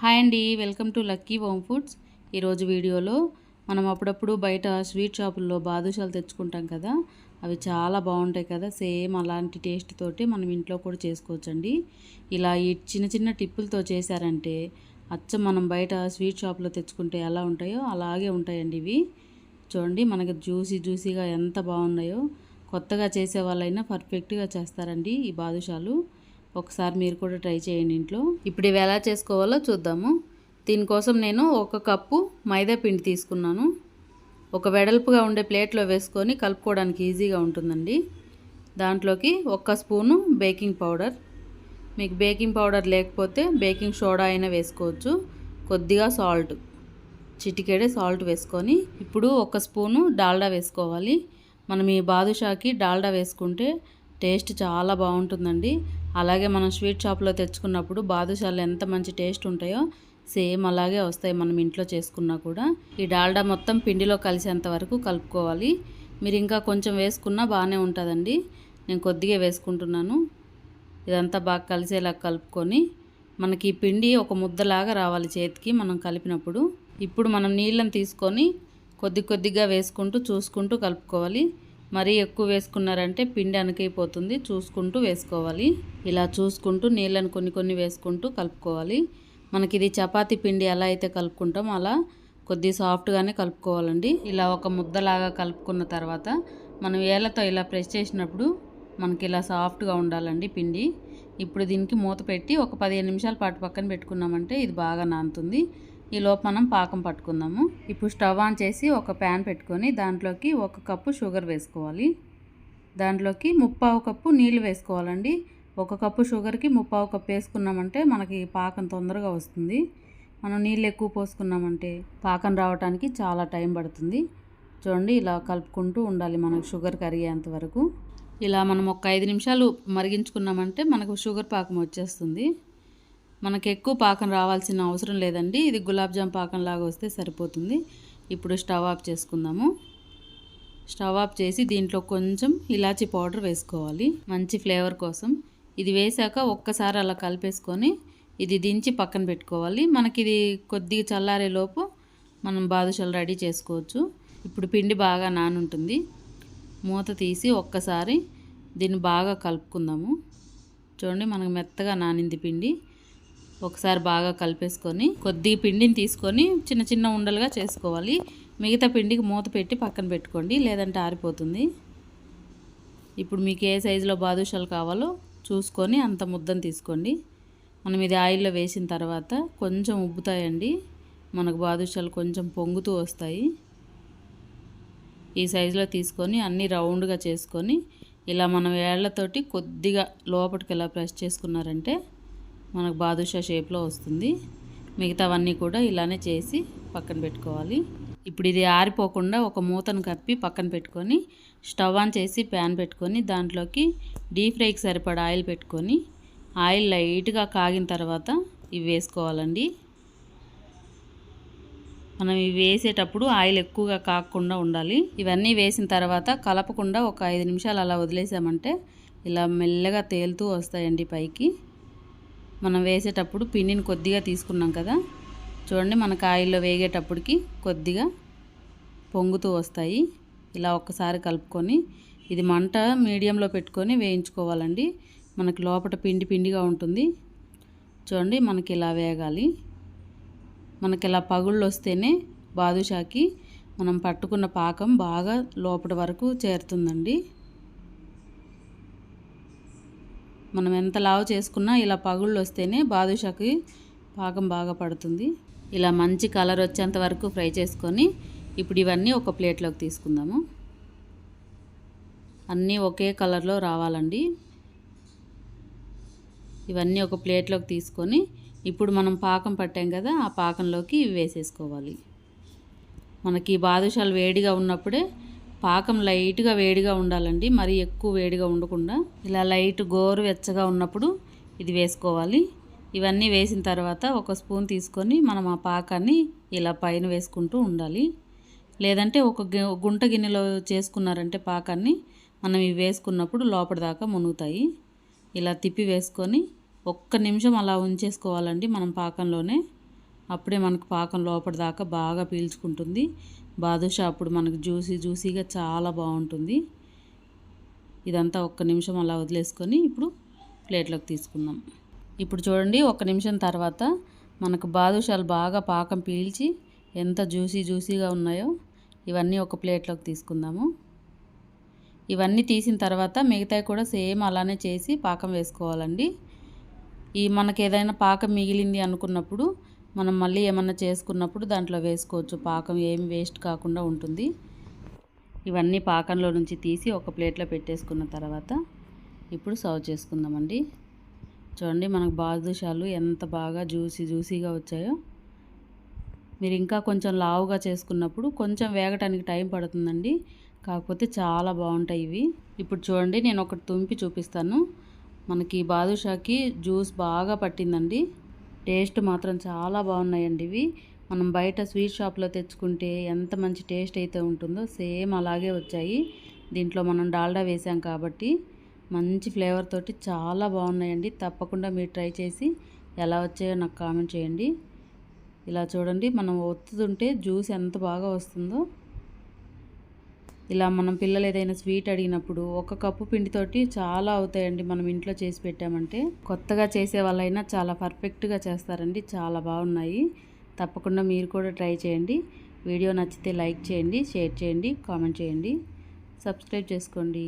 Hi అండి welcome to lucky home foods. ఈరోజు వీడియోలో మనం అప్పుడప్పుడు బయట స్వీట్ షాపుల్లో బాదుషాలు తెచ్చుకుంటాం కదా అవి చాలా బాగుంటాయి కదా సేమ్ అలాంటి టేస్ట్ తోటి మనం ఇంట్లో కూడా చేసుకోవచ్చండి. ఇలా ఈ చిన్న చిన్న టిప్పులతో చేశారంటే అచ్చం మనం బయట స్వీట్ షాప్లో తెచ్చుకుంటే ఎలా ఉంటాయో అలాగే ఉంటాయండి ఇవి. చూడండి మనకి జ్యూసీ జ్యూసీగా ఎంత బాగున్నాయో. కొత్తగా చేసే వాళ్ళైనా పర్ఫెక్ట్గా చేస్తారండి ఈ బాదుషాలు. ఒకసారి మీరు కూడా ట్రై చేయండి ఇంట్లో. ఇప్పుడు ఇవి ఎలా చేసుకోవాలో చూద్దాము. దీనికోసం నేను ఒక కప్పు మైదా పిండి తీసుకున్నాను. ఒక వెడల్పుగా ఉండే ప్లేట్లో వేసుకొని కలుపుకోవడానికి ఈజీగా ఉంటుందండి. దాంట్లోకి ఒక్క స్పూను బేకింగ్ పౌడర్. మీకు బేకింగ్ పౌడర్ లేకపోతే బేకింగ్ సోడా అయినా వేసుకోవచ్చు. కొద్దిగా సాల్ట్. చిటికెడే సాల్ట్ వేసుకొని ఇప్పుడు ఒక స్పూను డాల్డా వేసుకోవాలి. మనం ఈ బాదుషాకి డాల్డా వేసుకుంటే టేస్ట్ చాలా బాగుంటుందండి. అలాగే మనం స్వీట్ షాప్లో తెచ్చుకున్నప్పుడు బాదుషాలు ఎంత మంచి టేస్ట్ ఉంటాయో సేమ్ అలాగే వస్తాయి మనం ఇంట్లో చేసుకున్నా కూడా. ఈ డాల్డా మొత్తం పిండిలో కలిసేంత వరకు కలుపుకోవాలి. మీరు ఇంకా కొంచెం వేసుకున్నా బాగానే ఉంటుందండి. నేను కొద్దిగా వేసుకుంటున్నాను. ఇదంతా బాగా కలిసేలా కలుపుకొని మనకి ఈ పిండి ఒక ముద్దలాగా రావాలి చేతికి మనం కలిపినప్పుడు. ఇప్పుడు మనం నీళ్ళని తీసుకొని కొద్ది కొద్దిగా వేసుకుంటూ చూసుకుంటూ కలుపుకోవాలి. మరీ ఎక్కువ వేసుకున్నారంటే పిండి అనకైపోతుంది చూసుకుంటూ వేసుకోవాలి. ఇలా చూసుకుంటూ నీళ్ళని కొన్ని కొన్ని వేసుకుంటూ కలుపుకోవాలి. మనకి ఇది చపాతీ పిండి ఎలా అయితే కలుపుకుంటామో అలా కొద్ది సాఫ్ట్గానే కలుపుకోవాలండి. ఇలా ఒక ముద్దలాగా కలుపుకున్న తర్వాత మనం వేళ్ళతో ఇలా ప్రెస్ చేసినప్పుడు మనకి ఇలా సాఫ్ట్గా ఉండాలండి పిండి. ఇప్పుడు దీనికి మూత పెట్టి ఒక పదిహేను నిమిషాల పాటు పక్కన పెట్టుకున్నామంటే ఇది బాగా నానుతుంది. ఈ లోపు మనం పాకం పట్టుకుందాము. ఇప్పుడు స్టవ్ ఆన్ చేసి ఒక ప్యాన్ పెట్టుకొని దాంట్లోకి ఒక కప్పు షుగర్ వేసుకోవాలి. దాంట్లోకి ముప్పావు కప్పు నీళ్ళు వేసుకోవాలండి. ఒక కప్పు షుగర్కి ముప్పావు కప్పు వేసుకున్నామంటే మనకి పాకం తొందరగా వస్తుంది. మనం నీళ్ళు ఎక్కువ పోసుకున్నామంటే పాకం రావడానికి చాలా టైం పడుతుంది. చూడండి ఇలా కలుపుకుంటూ ఉండాలి మనకు షుగర్ కరిగేంత వరకు. ఇలా మనం ఒక ఐదు నిమిషాలు మరిగించుకున్నామంటే మనకు షుగర్ పాకం వచ్చేస్తుంది. మనకు ఎక్కువ పాకం రావాల్సిన అవసరం లేదండి. ఇది గులాబ్జామ్ పాకం లాగా వస్తే సరిపోతుంది. ఇప్పుడు స్టవ్ ఆఫ్ చేసుకుందాము. స్టవ్ ఆఫ్ చేసి దీంట్లో కొంచెం ఇలాచీ పౌడర్ వేసుకోవాలి. మంచి ఫ్లేవర్ కోసం. ఇది వేసాక ఒక్కసారి అలా కలిపేసుకొని ఇది దించి పక్కన పెట్టుకోవాలి. మనకి ఇది కొద్దిగా చల్లారేలోపు మనం బాదుషాలు రెడీ చేసుకోవచ్చు. ఇప్పుడు పిండి బాగా నానుంటుంది. మూత తీసి ఒక్కసారి దీన్ని బాగా కలుపుకుందాము. చూడండి మనకు మెత్తగా నానింది పిండి. ఒకసారి బాగా కలిపేసుకొని కొద్దిగా పిండిని తీసుకొని చిన్న చిన్న ఉండలుగా చేసుకోవాలి. మిగతా పిండికి మూత పెట్టి పక్కన పెట్టుకోండి లేదంటే ఆరిపోతుంది. ఇప్పుడు మీకు ఏ సైజులో బాదుషాలు కావాలో చూసుకొని అంత ముద్దను తీసుకోండి. మనం ఇది ఆయిల్లో వేసిన తర్వాత కొంచెం ఉబ్బుతాయండి. మనకు బాదుషాలు కొంచెం పొంగుతూ వస్తాయి. ఈ సైజులో తీసుకొని అన్నీ రౌండ్గా చేసుకొని ఇలా మనం వేళ్ళతోటి కొద్దిగా లోపలికి ఇలా ప్రెస్ చేసుకున్నారంటే మనకు బాదుషా షేప్లో వస్తుంది. మిగతావన్నీ కూడా ఇలానే చేసి పక్కన పెట్టుకోవాలి. ఇప్పుడు ఇది ఆరిపోకుండా ఒక మూతను కప్పి పక్కన పెట్టుకొని స్టవ్ ఆన్ చేసి ప్యాన్ పెట్టుకొని దాంట్లోకి డీప్ ఫ్రైకి సరిపడా ఆయిల్ పెట్టుకొని ఆయిల్ లైట్గా కాగిన తర్వాత ఇవి వేసుకోవాలండి. మనం ఇవి వేసేటప్పుడు ఆయిల్ ఎక్కువగా కాకుండా ఉండాలి. ఇవన్నీ వేసిన తర్వాత కలపకుండా ఒక ఐదు నిమిషాలు అలా వదిలేసామంటే ఇలా మెల్లగా తేలుతూ వస్తాయండి పైకి. మనం వేసేటప్పుడు పిండిని కొద్దిగా తీసుకున్నాం కదా. చూడండి మనకు ఆయిల్లో వేగేటప్పటికి కొద్దిగా పొంగుతూ వస్తాయి. ఇలా ఒక్కసారి కలుపుకొని ఇది మంట మీడియంలో పెట్టుకొని వేయించుకోవాలండి. మనకి లోపల పిండి పిండిగా ఉంటుంది. చూడండి మనకి ఇలా వేగాలి. మనకి ఇలా పగుళ్ళు వస్తేనే బాదుషాకి మనం పట్టుకున్న పాకం బాగా లోపల వరకు చేరుతుందండి. మనం ఎంత లావు చేసుకున్నా ఇలా పగుళ్ళు వస్తేనే బాదుషాకి పాకం బాగా పడుతుంది. ఇలా మంచి కలర్ వచ్చేంత వరకు ఫ్రై చేసుకొని ఇప్పుడు ఇవన్నీ ఒక ప్లేట్లోకి తీసుకుందాము. అన్నీ ఒకే కలర్లో రావాలండి. ఇవన్నీ ఒక ప్లేట్లోకి తీసుకొని ఇప్పుడు మనం పాకం పట్టాం కదా ఆ పాకంలోకి ఇవి వేసేసుకోవాలి. మనకి బాదుషాలు వేడిగా ఉన్నప్పుడే పాకం లైట్గా వేడిగా ఉండాలండి. మరి ఎక్కువ వేడిగా ఉండకుండా ఇలా లైట్ గోరు వెచ్చగా ఉన్నప్పుడు ఇది వేసుకోవాలి. ఇవన్నీ వేసిన తర్వాత ఒక స్పూన్ తీసుకొని మనం ఆ పాకాన్ని ఇలా పైన వేసుకుంటూ ఉండాలి. లేదంటే ఒక గుంట గిన్నెలో చేసుకున్నారంటే పాకాన్ని మనం ఇవి వేసుకున్నప్పుడు లోపల దాకా మునుగుతాయి. ఇలా తిప్పి వేసుకొని ఒక్క నిమిషం అలా ఉంచేసుకోవాలండి మనం పాకంలోనే. అప్పుడే మనకు పాకం లోపల దాకా బాగా పీల్చుకుంటుంది. బాదుషా అప్పుడు మనకు జ్యూసీ జ్యూసీగా చాలా బాగుంటుంది. ఇదంతా ఒక్క నిమిషం అలా వదిలేసుకొని ఇప్పుడు ప్లేట్లోకి తీసుకుందాం. ఇప్పుడు చూడండి ఒక్క నిమిషం తర్వాత మనకు బాదుషాలు బాగా పాకం పీల్చి ఎంత జ్యూసీ జ్యూసీగా ఉన్నాయో ఇవన్నీ ఒక ప్లేట్లోకి తీసుకుందాము. ఇవన్నీ తీసిన తర్వాత మిగతాయి కూడా సేమ్ అలానే చేసి పాకం వేసుకోవాలండి. ఈ మనకి ఏదైనా పాకం మిగిలింది అనుకున్నప్పుడు మనం మళ్ళీ ఏమన్నా చేసుకున్నప్పుడు దాంట్లో వేసుకోవచ్చు. పాకం ఏమి వేస్ట్ కాకుండా ఉంటుంది. ఇవన్నీ పాకంలో నుంచి తీసి ఒక ప్లేట్లో పెట్టేసుకున్న తర్వాత ఇప్పుడు సర్వ్ చేసుకుందామండి. చూడండి మనకు బాదుషాలు ఎంత బాగా జ్యూసీ జ్యూసీగా వచ్చాయో. మీరు ఇంకా కొంచెం లావుగా చేసుకున్నప్పుడు కొంచెం వేగటానికి టైం పడుతుందండి. కాకపోతే చాలా బాగుంటాయి ఇవి. ఇప్పుడు చూడండి నేను ఒకటి తుంపి చూపిస్తాను. మనకి బాదుషాకి జ్యూస్ బాగా పట్టిందండి. టేస్ట్ మాత్రం చాలా బాగున్నాయండి ఇవి. మనం బయట స్వీట్ షాప్లో తెచ్చుకుంటే ఎంత మంచి టేస్ట్ అయితే ఉంటుందో సేమ్ అలాగే వచ్చాయి. దీంట్లో మనం డాల్డా వేసాం కాబట్టి మంచి ఫ్లేవర్ తోటి చాలా బాగున్నాయండి. తప్పకుండా మీరు ట్రై చేసి ఎలా వచ్చాయో నాకు కామెంట్ చేయండి. ఇలా చూడండి మనం ఒత్తుతుంటే జ్యూస్ ఎంత బాగా వస్తుందో. ఇలా మనం పిల్లలు ఏదైనా స్వీట్ అడిగినప్పుడు ఒక కప్పు పిండితోటి చాలా అవుతాయండి మనం ఇంట్లో చేసి పెట్టామంటే. కొత్తగా చేసే వాళ్ళైనా చాలా పర్ఫెక్ట్గా చేస్తారండి. చాలా బాగున్నాయి. తప్పకుండా మీరు కూడా ట్రై చేయండి. వీడియో నచ్చితే లైక్ చేయండి షేర్ చేయండి కామెంట్ చేయండి. సబ్స్క్రైబ్ చేసుకోండి.